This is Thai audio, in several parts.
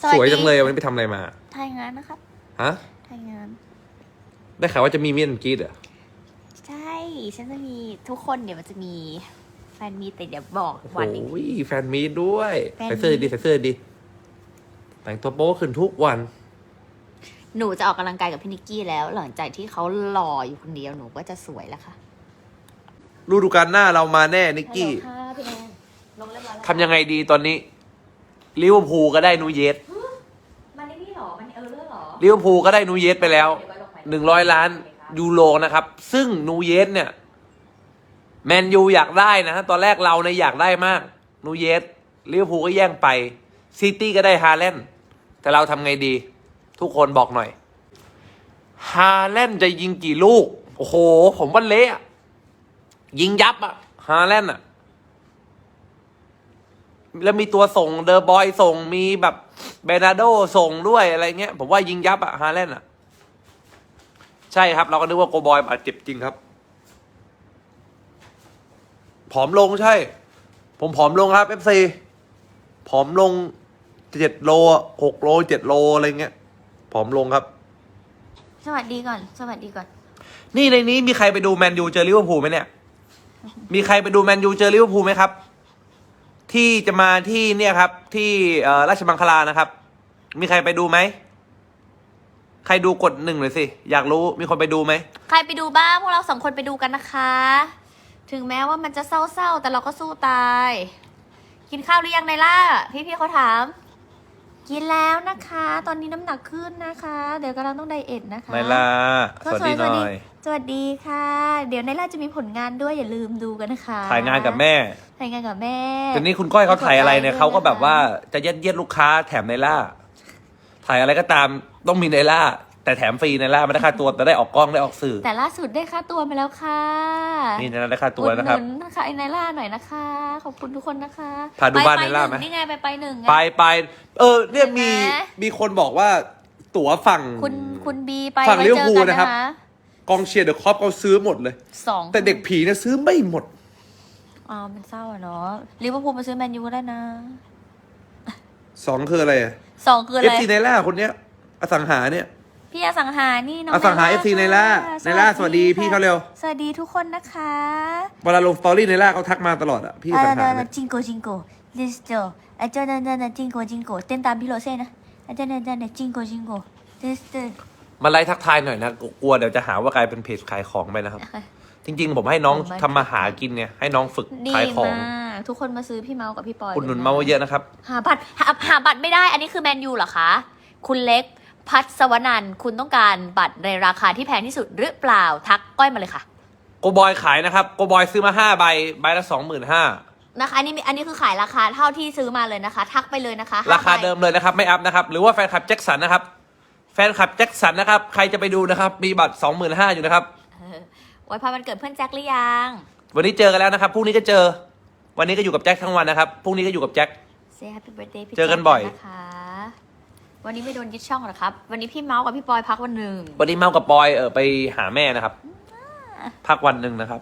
สวัสดีสวยจังเลยวันนี้ไปทำอะไรมาถ่ายงานนะครับฮะถ่ายงาน ได้ข่าวว่าจะมีเมียนกรีดเหรอใช่ฉันจะมีทุกคนเดี๋ยวมันจะมีแฟนมีแต่เดี๋ยวบอกวันอีก โอ้ยแฟนมีดด้วยแฟนมีต ใส่เสื้อดีใส่เสื้อดี แต่งตัวโป๊ขึ้นทุกวัน หนูจะออกกำลังกายกับพี่นิกกี้แล้ว หลังจากที่เขาหล่ออยู่คนเดียวหนูก็จะสวยแล้วค่ะฤดูกาลหน้าเรามาแน่นิกกี้ฮัลโหลค่ะพี่แอนลงเรียบร้อยแล้วทำยังไงดีตอนนี้ลิเวอร์พูลก็ได้นูเยส มันนี่นี่หรอ มันเออร์เลิเวอร์พูลก็ได้นูเยสไปแล้วหนึ่งร้อยล้านยูโรนะครับ ซึ่งนูเยสเนี่ย แมนยูอยากได้นะฮะตอนแรกเราเนี่ยอยากได้มาก นูเยสลิเวอร์พูลก็แย่งไปซิตี้ก็ได้ฮาแลนด์แต่เราทำไงดี ทุกคนบอกหน่อยฮาแลนด์จะยิงกี่ลูก โอ้โห ผมว่าเละอะยิงยับอะฮาแลนด์อะ แล้วมีตัวส่งเดอร์บอยส่งมีแบบเบนาโดส่งด้วยอะไรเงี้ย ผมว่ายิงยับอะฮาแลนด์อะใช่ครับ เราก็นึกว่าโกบอยบาดเจ็บจริงครับ ผอมลงใช่ ผมผอมลงครับเอฟซีผอมลงเจ็ดโลหกโลเจ็ดโลอะไรเงี้ยผอมลงครับ สวัสดีก่อน สวัสดีก่อน นี่ในนี้มีใครไปดูแมนยูเจอลิเวอร์พูลไหมเนี่ย มีใครไปดูแมนยูเจอลิเวอร์พูลไหมครับ ที่จะมาที่เนี่ยครับ ที่ราชบังคลานะครับ มีใครไปดูไหมใครดูกดหนึ่งหน่อยสิ อยากรู้มีคนไปดูไหม ใครไปดูบ้างพวกเราสองคนไปดูกันนะคะ ถึงแม้ว่ามันจะเศร้าๆ แต่เราก็สู้ตาย กินข้าวหรือยังในล่า พี่ๆเขาถาม กินแล้วนะคะ ตอนนี้น้ำหนักขึ้นนะคะ เดี๋ยวกำลังต้องไดเอทนะคะไนลาสวัสดีหน่อยสวัสดีค่ะ เดี๋ยวไนล่าจะมีผลงานด้วยอย่าลืมดูกันนะคะ ถ่ายงานกับแม่ ถ่ายงานกับแม่เดี๋ยวนี้คุณก้อยเขาถ่ายอะไรเนี่ยกดไลค์ด้วยเขาก็แบบนะคะว่าจะเย็ดเย็ดลูกค้าแถมไนล่า ถ่ายอะไรก็ตามต้องมีไนล่า แต่แถมฟรีไนล่าไม่ได้ค่าตัวแต่ได้ออกกล้องได้ออกสื่อ แต่ล่าสุดได้ค่าตัวมาแล้วค่ะนี่ไนล่าได้ค่าตัวนะครับอุดหนุนนะคะไอ้ไนล่าหน่อยนะคะ ขอบคุณทุกคนนะคะพาดูบ้านปไนล่าไหมนึ่งนี่ไงไปไปหนึ่งไงไปไปเออเนี่ยมีเห็นไหมมีคนบอกว่าตั๋วฝั่งคุณคุณบีไปฝั่งไว้ลิเวอร์เจอพูลกันนะนะครับคะกองเชียร์เดอะคอปเขาซื้อหมดเลยสองแต่เด็กผีเนี่ยซื้อไม่หมดอ๋อมันเศร้าอะเนาะลิเวอร์พูลมาซื้อแมนยูก็ได้นะสองคืออะไรสองคืออะเอฟไรซีไนล่าคนเนี้ยอสังหาเนี่ย พี่อสังหานี่น้องอสังหาไน FC ไนล่าค่ะไนล่าสวัสดีพี่เขาเร็ว สวัสดีทุกคนนะคะเวลาลงสตอรี่ไนล่าเขาทักมาตลอดอะพี่ออ่าสังหานะเนี่ยจิงโกจิงโกลิสโตอาจารย์นั่นนั่นจิงโกจิงโกเต้นตามพี่โรเซ่นะอาจารย์นั่นนั่นจิงโกจิงโกลิสโตมาไลฟ์ทักทายหน่อยนะกลัวเดี๋ยวจะหาว่ากลายเป็นเพจขายของไปนะครับ จริง ๆ ผมให้น้องผมไม่ทำมาหากินเนี่ยให้น้องฝึกดีขายของมากทุกคนมาซื้อพี่เมาส์กับพี่ปอยอุดหนุนลยะมาเยอะนะครับหาบัตรหาหาบัตรไม่ได้อันนี้คือแมนยูเหรอคะคุณเล็ก พัศวนันท์คุณต้องการบัตรในราคาที่แพงที่สุดหรือเปล่าทักก้อยมาเลยค่ะโกบอยขายนะครับโกบอยซื้อมาห้าใบใบละสองหมื่นห้านะคะอันนี้มีอันนี้คือขายราคาเท่าที่ซื้อมาเลยนะคะ ทักไปเลยนะคะห้ราคาใบเดิมเลยนะครับไม่อัพนะครับ หรือว่าแฟนคลับแจ็คสันนะครับ แฟนคลับแจ็คสันนะครับ ใครจะไปดูนะครับ มีบัตรสองหมื่นห้าอยู่นะครับเออไว้พามันเกิดเพื่อนแจ็คหรือยัง วันนี้เจอกันแล้วนะครับพรุ่งนี้ก็เจอ วันนี้ก็อยู่กับแจ็คทั้งวันนะครับพรุ่งนี้ก็อยู่กับแจ็ค Say Happy Birthday พี่เจอกันบ่อยแจ็คนะคะ วันนี้ไม่โดนยึดช่องหรอครับ วันนี้พี่เมาส์กับพี่ปอยพักวันหนึ่งวันนี้เมากับปอยเออไปหาแม่นะครับ พักวันหนึ่งนะครับ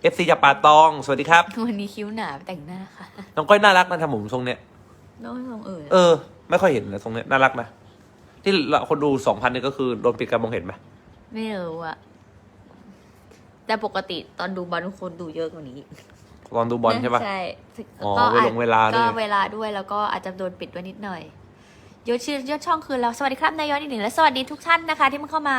เอฟซีจากป่าตอง สวัสดีครับ วันนี้คิ้วหนาไปแต่งหน้าค่ะ น้องก้อยน่ารักนะทำผมทรงเนี้ย น้องทรงเอ่ยเออ ไม่ค่อยเห็นนะทรงเนี้ยน่ารักนะที่เราคนดูสองพันเนี่ยก็คือโดนปิดการมองเห็นไหมไม่รู้อะแต่ปกติตอนดูบอลคนดูเยอะกว่านี้ ตอนดูบอลใช่ปะ ใช่อ๋อก็เวลาเวลาด้วย ก็เวลาด้วยแล้วก็อาจจะโดนปิดไว้นิดหน่อยยศชื่อยศช่องคือเราสวัสดีครับนายยศอีกหนึ่งและสวัสดีทุกท่านนะคะ ที่มาเข้ามา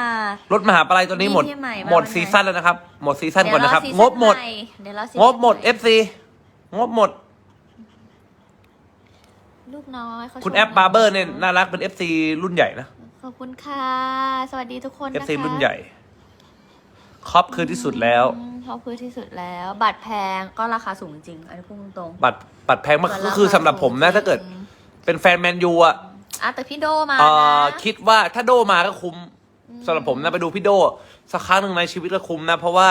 รถมหาปลายตัวนี้หมดมีที่ใหม่มาหมดวันไหนซีซั่นแล้วนะครับ หมดซีซั่นก่อนนะครับเดี๋ยวงรอบหมดซีซั่นใเดี๋ยวรอซีงบหมดซั่นใ FC งบหมด ลูกน้อยเขาคุณชมแอปบาร์เบอร์เนี่ยน่ารักเป็น FC รุ่นใหญ่นะ ขอบคุณค่ะ สวัสดีทุกคนนะคะ FC รุ่นใหญ่ ครอปคือที่สุดแล้วอืมเขาคือที่สุดแล้ว บัตรแพงก็ราคาสูงจริง อันนี้พูดตรงๆบัตรบัตรแพงมากก็คือคาสำหรับผมนะ ถ้าเกิดเป็นแฟนแมนยูอะอะแต่พี่โดมาเอ่นะคิดว่าถ้าโดมาก็คุ้มสำหรับผมนะไปดูพี่โดสักครั้งหนึ่งในชีวิตก็คุ้มนะ เพราะว่า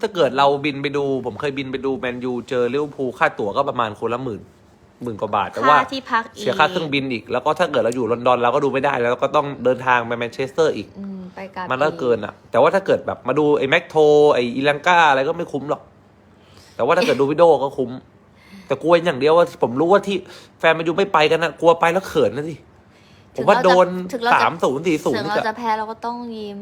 ถ้าเกิดเราบินไปดู ผมเคยบินไปดูแมนยูเจอลิเวอร์พูลค่าตั๋วก็ประมาณคนละหมื่นหมื่นกว่าบาทแต่ว่า ค่าที่พักอีกเสียค่าเครื่องบินอีก แล้วก็ถ้าเกิดเราอยู่ลอนดอนเราก็ดูไม่ได้แล้วก็ต้องเดินทางไปแมนเชสเตอร์อีก อืม ไปกับมันก็เกินอะ แต่ว่าถ้าเกิดแบบมาดูไอ้แม็กโทไอ้อีลังกาอะไรก็ไม่คุ้มหรอก แต่ว่าถ้าเกิดดูวิดีโอก็คุ้ม แต่กลัวอย่างเดียวว่าผมรู้ว่าที่แฟนแมนยูไม่ไปกันนะกลัวไปแล้วเขินนะสิผมว่าโดนถึงเราจะสามศูนย์สี่ศูนถึย์งนี่เราจะจะแพ้เราก็ต้องยิ้ม